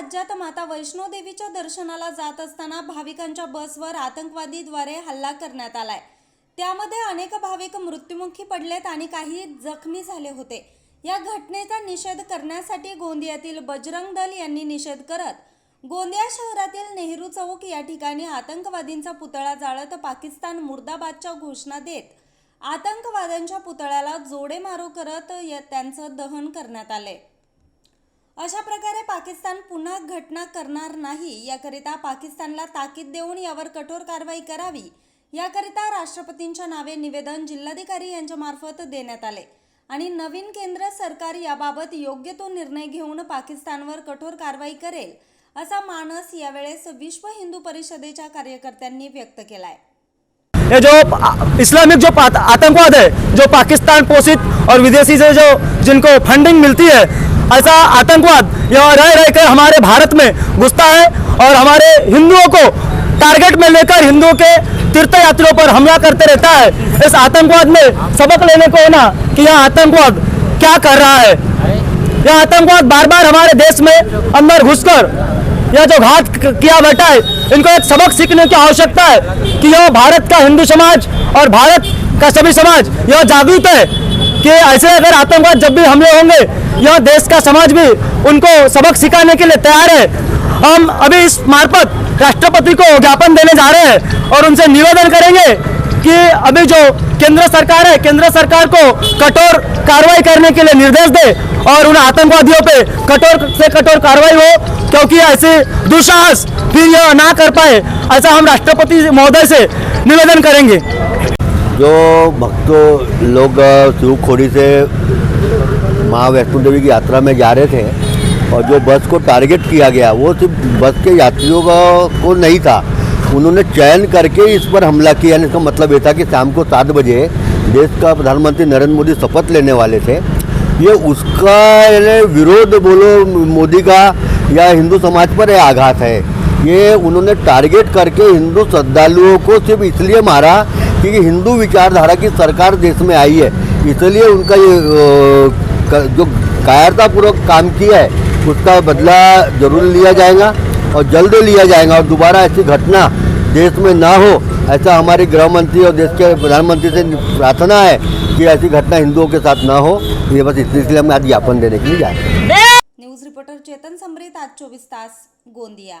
राज्यात माता वैष्णोदेवीच्या दर्शनाला जात असताना भाविकांच्या बसवर आतंकवादीद्वारे हल्ला करण्यात आलाय. त्यामध्ये अनेक भाविक मृत्युमुखी पडलेत आणि काही जखमी झाले होते. या घटनेचा निषेध करण्यासाठी गोंदियातील बजरंग दल यांनी निषेध करत गोंदिया शहरातील नेहरू चौक या ठिकाणी आतंकवादींचा पुतळा जाळत पाकिस्तान मुर्दाबादच्या घोषणा देत आतंकवाद्यांच्या पुतळ्याला जोडे मारो करत त्यांचं दहन करण्यात आले अशा प्रकारे पाकिस्तान पुन्हा घटना करणार नाही याकरिता पाकिस्तानला ताकीद देऊन यावर कठोर कारवाई करावी. याकरिता राष्ट्रपतींच्या नावे निवेदन जिल्हाधिकारी यांच्यामार्फत देण्यात आले. आणि नवीन केंद्र सरकार याबाबत योग्य तो निर्णय घेऊन पाकिस्तानवर कठोर कारवाई करेल असा मानस यावेळेस विश्व हिंदू परिषदेच्या कार्यकर्त्यांनी व्यक्त केलाय. ये जो इस्लामिक जो पात- आतंकवाद है जो पाकिस्तान पोषित और विदेशी से जो जिनको फंडिंग मिलती है ऐसा आतंकवाद, यह रह रह कर हमारे भारत में घुसता है और हमारे हिंदुओं को टारगेट में लेकर हिंदुओं के तीर्थ यात्रियों पर हमला करते रहता है। इस आतंकवाद में सबक लेने को है ना कि यह आतंकवाद क्या कर रहा है? यह आतंकवाद बार बार हमारे देश में अंदर घुसकर यह जो घात किया बैठा है, इनको एक सबक सीखने की आवश्यकता है कि यह भारत का हिंदू समाज और भारत का सभी समाज, यह जागरूक है। कि ऐसे अगर आतंकवाद जब भी हमले होंगे, यह देश का समाज भी उनको सबक सिखाने के लिए तैयार है। हम अभी इस मार्फत राष्ट्रपति को ज्ञापन देने जा रहे हैं और उनसे निवेदन करेंगे कि अभी जो केंद्र सरकार है, केंद्र सरकार को कठोर कार्रवाई करने के लिए निर्देश दे और उन आतंकवादियों पे कठोर से कठोर कार्रवाई हो, क्योंकि ऐसे दुस्साहस फिर यह ना कर पाए, ऐसा हम राष्ट्रपति महोदय से निवेदन करेंगे। जो भक्तों, लोग शिवखोड़ी से माँ वैष्णो देवी की यात्रा में जा रहे थे और जो बस को टारगेट किया गया, वो सिर्फ़ बस के यात्रियों का, को नहीं था। उन्होंने चयन करके इस पर हमला किया इसका मतलब ये था कि शाम को सात बजे देश का प्रधानमंत्री नरेंद्र मोदी शपथ लेने वाले थे। ये उसका विरोध बोलो मोदी का या हिंदू समाज पर यह आघात है। ये उन्होंने टारगेट करके हिंदू श्रद्धालुओं को सिर्फ़ इसलिए मारा क्योंकि हिंदू विचारधारा की सरकार देश में आई है, इसलिए उनका ये जो कायरतापूर्वक काम किया है, उसका बदला ज़रूर लिया जाएगा और जल्द लिया जाएगा और दोबारा ऐसी घटना देश में ना हो, ऐसा हमारे गृह मंत्री और देश के प्रधानमंत्री से प्रार्थना है कि ऐसी घटना हिंदुओं के साथ ना हो। ये बस इसलिए इसलिए हम आज ज्ञापन देने के लिए जाए न्यूज़ रिपोर्टर चेतन समरीत आज चोवीस तास गोंदिया।